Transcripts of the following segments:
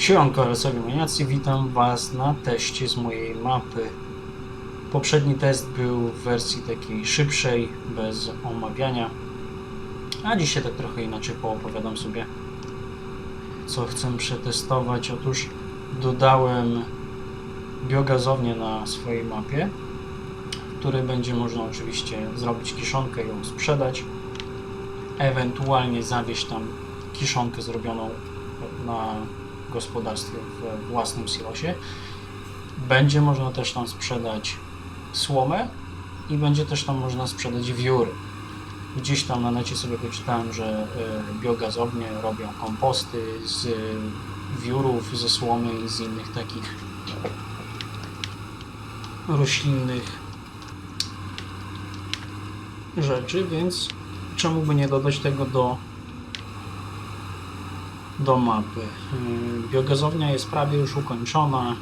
Siemanko, Resowi Maniacy, witam Was na teście z mojej mapy. Poprzedni test był w wersji takiej szybszej, bez omawiania, a dzisiaj tak trochę inaczej poopowiadam sobie, co chcę przetestować. Otóż dodałem biogazownię na swojej mapie, w której będzie można oczywiście zrobić kiszonkę ją sprzedać, ewentualnie zawieźć tam kiszonkę zrobioną na gospodarstwie w własnym silosie. Będzie można też tam sprzedać słomę i będzie też tam można sprzedać wióry. Gdzieś tam na necie sobie wyczytałem, że y, biogazownie robią komposty z wiórów, ze słomy i z innych takich roślinnych rzeczy, więc czemu by nie dodać tego do do mapy. Yy, Biogazownia jest prawie już ukończona.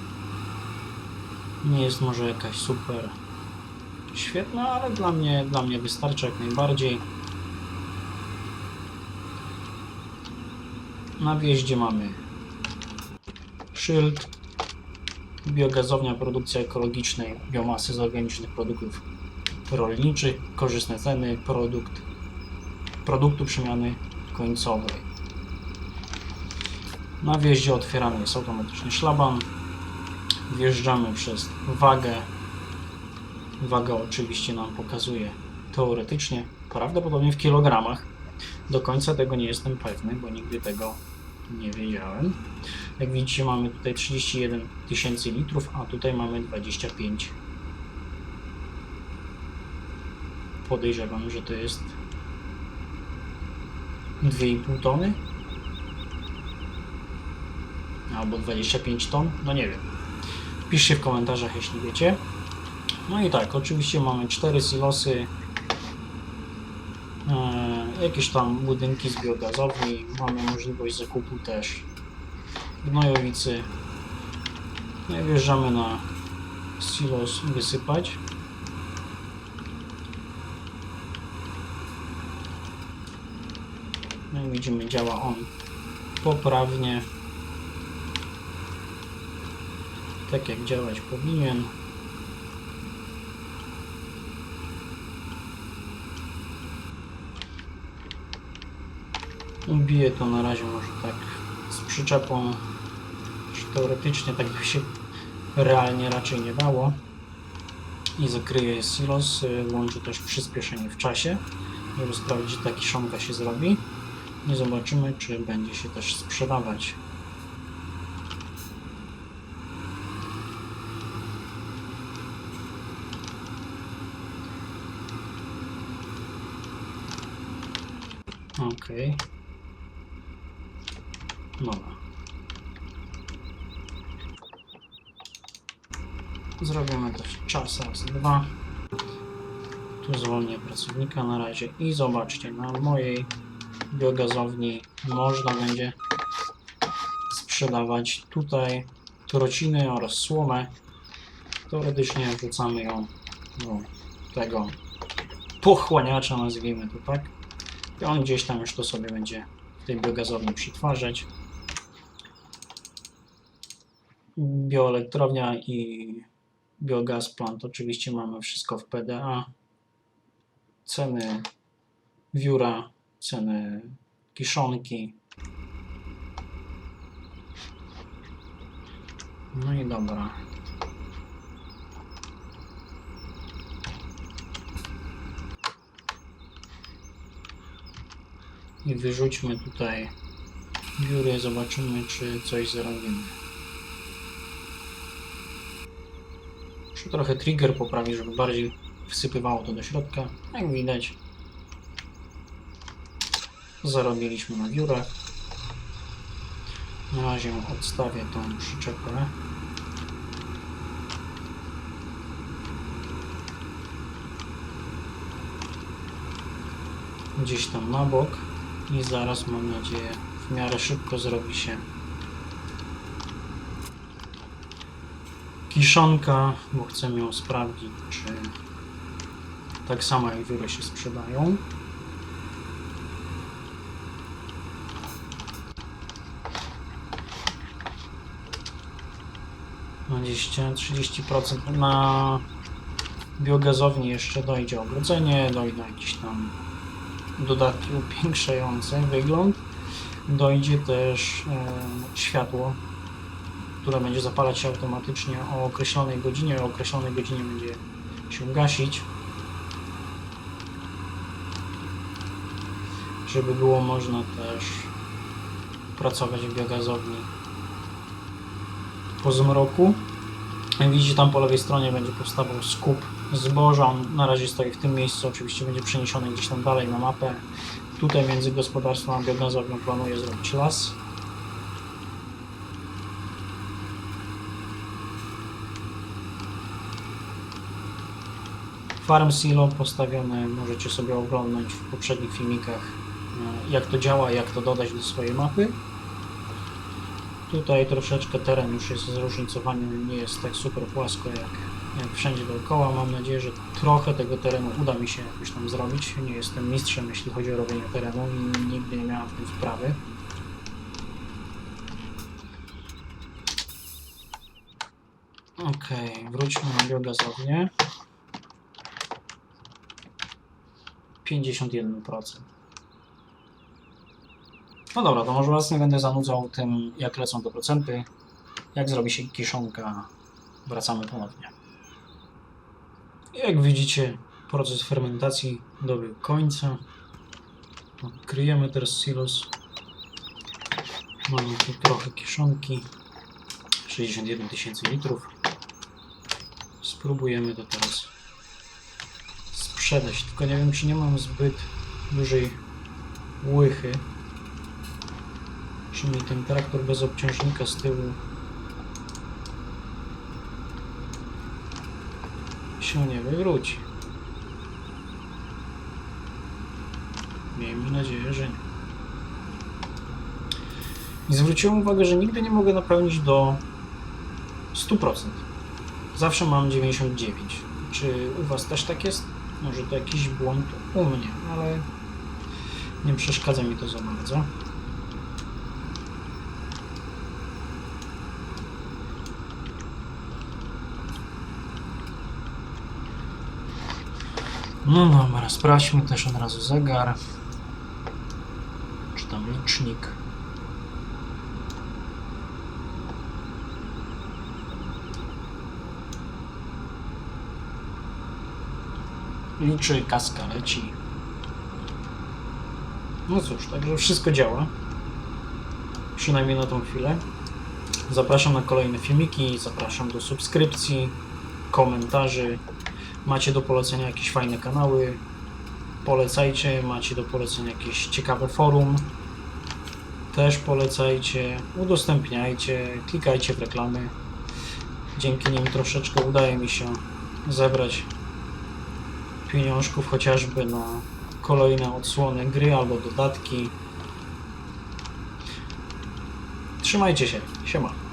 Nie jest może jakaś super świetna, ale dla mnie, dla mnie wystarczy jak najbardziej. Na wjeździe mamy szyld, biogazownia, produkcja ekologicznej biomasy z organicznych produktów rolniczych, korzystne ceny, produkt, produktu przemiany końcowej. Na wjeździe otwierany jest automatyczny szlaban. Wjeżdżamy przez wagę. Waga oczywiście nam pokazuje teoretycznie, prawdopodobnie w kilogramach. Do końca tego nie jestem pewny, bo nigdy tego nie wiedziałem. Jak widzicie mamy tutaj 31 tysięcy litrów, a tutaj mamy 25. Podejrzewam, że to jest 2,5 tony albo 25 ton, no nie wiem. Piszcie w komentarzach, jeśli wiecie. No i tak, oczywiście mamy cztery silosy, e, jakieś tam budynki z biogazowni, mamy możliwość zakupu też gnojowicy. No i wjeżdżamy na silos wysypać. No i widzimy, działa on poprawnie. Tak jak działać powinien. Ubiję to na razie może tak z przyczepą, teoretycznie tak by się realnie raczej nie dało. I zakryję silos, y, włączę też przyspieszenie w czasie, żeby sprawdzić, czy ta kiszonka się zrobi. I zobaczymy, czy będzie się też sprzedawać. Okej. Dobra. Zrobimy też czas raz dwa. Tu zwolnię pracownika na razie i zobaczcie, na mojej biogazowni można będzie sprzedawać tutaj trociny oraz słomę. Teoretycznie wrzucamy ją do tego pochłaniacza, nazwijmy to tak. I on gdzieś tam już to sobie będzie w tej biogazowni przetwarzać. Bioelektrownia i biogaz plant oczywiście mamy wszystko w PDA. Ceny wióra, ceny kiszonki. No i dobra. I wyrzućmy tutaj biurę, zobaczymy czy coś zarobimy. Muszę trochę trigger poprawić, żeby bardziej wsypywało to do środka. Jak widać zarobiliśmy na biurach. Na razie odstawię tą przyczepę. Gdzieś tam na bok i zaraz mam nadzieję w miarę szybko zrobi się kiszonka, bo chcę ją sprawdzić, czy tak samo jak wióry się sprzedają. 20-30% na biogazowni jeszcze dojdzie ogrodzenie, dojdą jakieś tam dodatki upiększające wygląd. Dojdzie też e, światło, które będzie zapalać się automatycznie o określonej godzinie, o określonej godzinie będzie się gasić. Żeby było można też pracować w biogazowni po zmroku. Widzicie tam po lewej stronie będzie powstawał skup zboża. On na razie stoi w tym miejscu, oczywiście będzie przeniesiony gdzieś tam dalej na mapę. Tutaj między gospodarstwem a biogazownią planuję zrobić las. Farm Silo postawione, możecie sobie oglądać w poprzednich filmikach e, jak to działa, jak to dodać do swojej mapy. Tutaj troszeczkę teren już jest zróżnicowany, nie jest tak super płasko jak, wszędzie dookoła. Mam nadzieję, że trochę tego terenu uda mi się jakoś tam zrobić. Nie jestem mistrzem, jeśli chodzi o robienie terenu i nigdy nie miałem w tym wprawy. Okej, wróćmy na biogazownię. 51%. No dobra, to może was nie będę zanudzał tym, jak lecą te procenty. Jak zrobi się kiszonka, wracamy ponownie. Jak widzicie, proces fermentacji dobiegł końca. Odkryjemy teraz silos. Mamy tu trochę kiszonki. 61 tysięcy litrów. Spróbujemy to teraz sprzedać. Tylko nie wiem, czy nie mam zbyt dużej łychy. Czy mi ten traktor bez obciążnika z tyłu się nie wywróci. Miejmy nadzieję, że nie. I zwróciłem uwagę, że nigdy nie mogę napełnić do 100%. Zawsze mam 99%. Czy u Was też tak jest? Może to jakiś błąd u mnie, ale nie przeszkadza mi to za bardzo. No dobra, sprawdźmy też od razu zegar. Czy tam licznik. Liczy, kaska leci. No cóż, także wszystko działa. Przynajmniej na tą chwilę. Zapraszam na kolejne filmiki, zapraszam do subskrypcji, komentarzy. Macie do polecenia jakieś fajne kanały, polecajcie. Macie do polecenia jakieś ciekawe forum, też polecajcie. Udostępniajcie, klikajcie w reklamy. Dzięki nim troszeczkę udaje mi się zebrać pieniążków chociażby na kolejne odsłony gry albo dodatki. Trzymajcie się. Siema.